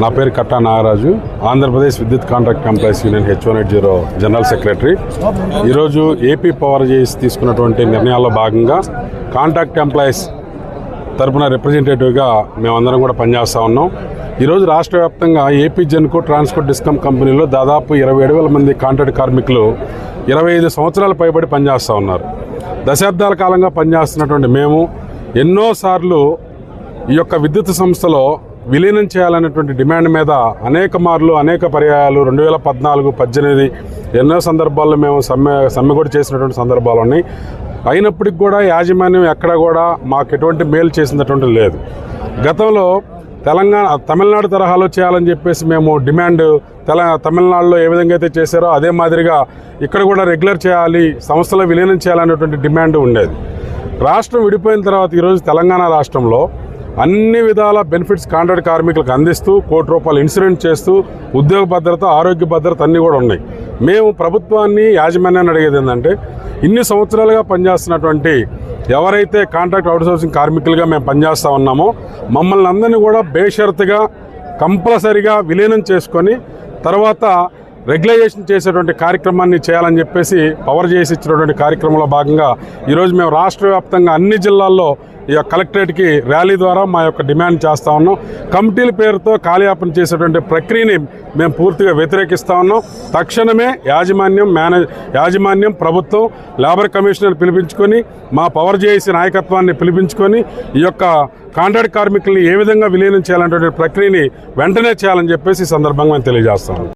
నా పేరు కట్టా నాగరాజు. ఆంధ్రప్రదేశ్ విద్యుత్ contract employees union H one eight zero general secretary. ఈరోజు ఏపీ పవర్ చేసి తీసుకున్నటువంటి నిర్ణయాల్లో భాగంగా కాంట్రాక్ట్ ఎంప్లాయీస్ తరపున రిప్రజెంటేటివ్గా మేమందరం కూడా పనిచేస్తూ ఉన్నాం. ఈరోజు రాష్ట్ర వ్యాప్తంగా ఏపీ జెన్కో ట్రాన్స్పోర్ట్ డిస్కమ్ కంపెనీలో దాదాపు ఇరవై ఏడు వేల మంది కాంట్రాక్ట్ కార్మికులు ఇరవై ఐదు సంవత్సరాలు పైబడి పనిచేస్తూ ఉన్నారు. దశాబ్దాల కాలంగా పనిచేస్తున్నటువంటి మేము ఎన్నోసార్లు ఈ యొక్క విద్యుత్ సంస్థలో విలీనం చేయాలనేటువంటి డిమాండ్ మీద అనేక మార్లు అనేక పర్యాయాలు రెండు వేల పద్నాలుగు పద్దెనిమిది ఎన్నో సందర్భాల్లో మేము సమ్మె సమ్మె కూడా చేసినటువంటి సందర్భాలు ఉన్నాయి. అయినప్పటికి కూడా యాజమాన్యం ఎక్కడ కూడా మాకు ఎటువంటి మేలు చేసినటువంటి లేదు. గతంలో తెలంగాణ తమిళనాడు తరహాలో చేయాలని చెప్పేసి మేము డిమాండ్ తెల తమిళనాడులో ఏ విధంగా అయితే చేశారో అదే మాదిరిగా ఇక్కడ కూడా రెగ్యులర్ చేయాలి సంస్థలో విలీనం చేయాలనేటువంటి డిమాండ్ ఉండేది. రాష్ట్రం విడిపోయిన తర్వాత ఈరోజు తెలంగాణ రాష్ట్రంలో అన్ని విధాల బెనిఫిట్స్ కాంట్రాక్ట్ కార్మికులకు అందిస్తూ కోటి రూపాయలు ఇన్సూరెన్స్ చేస్తూ ఉద్యోగ భద్రత ఆరోగ్య భద్రత అన్నీ కూడా ఉన్నాయి. మేము ప్రభుత్వాన్ని యాజమాన్యాన్ని అడిగేది ఏంటంటే ఇన్ని సంవత్సరాలుగా పనిచేస్తున్నటువంటి ఎవరైతే కాంట్రాక్ట్ అవుట్సోర్సింగ్ కార్మికులుగా మేము పనిచేస్తూ ఉన్నామో మమ్మల్ని అందరినీ కూడా బేషరతుగా కంపల్సరిగా విలీనం చేసుకొని తర్వాత రెగ్యులైజేషన్ చేసేటువంటి కార్యక్రమాన్ని చేయాలని చెప్పేసి పవర్ చేసి ఇచ్చినటువంటి కార్యక్రమంలో భాగంగా ఈరోజు మేము రాష్ట్ర వ్యాప్తంగా అన్ని జిల్లాల్లో ఈ యొక్క కలెక్టరేట్కి ర్యాలీ ద్వారా మా యొక్క డిమాండ్ చేస్తూ ఉన్నాం. కమిటీల పేరుతో కాలయాపన చేసేటువంటి ప్రక్రియని మేము పూర్తిగా వ్యతిరేకిస్తూ ఉన్నాం. తక్షణమే యాజమాన్యం మేనేజ్ యాజమాన్యం ప్రభుత్వం లేబర్ కమిషనర్ పిలిపించుకొని మా పవర్ జేఏసీ నాయకత్వాన్ని పిలిపించుకొని ఈ యొక్క కాంట్రాక్ట్ కార్మికుల్ని ఏ విధంగా విలీనం చేయాలనేటువంటి ప్రక్రియని వెంటనే చేయాలని చెప్పేసి ఈ సందర్భంగా మేము తెలియజేస్తాం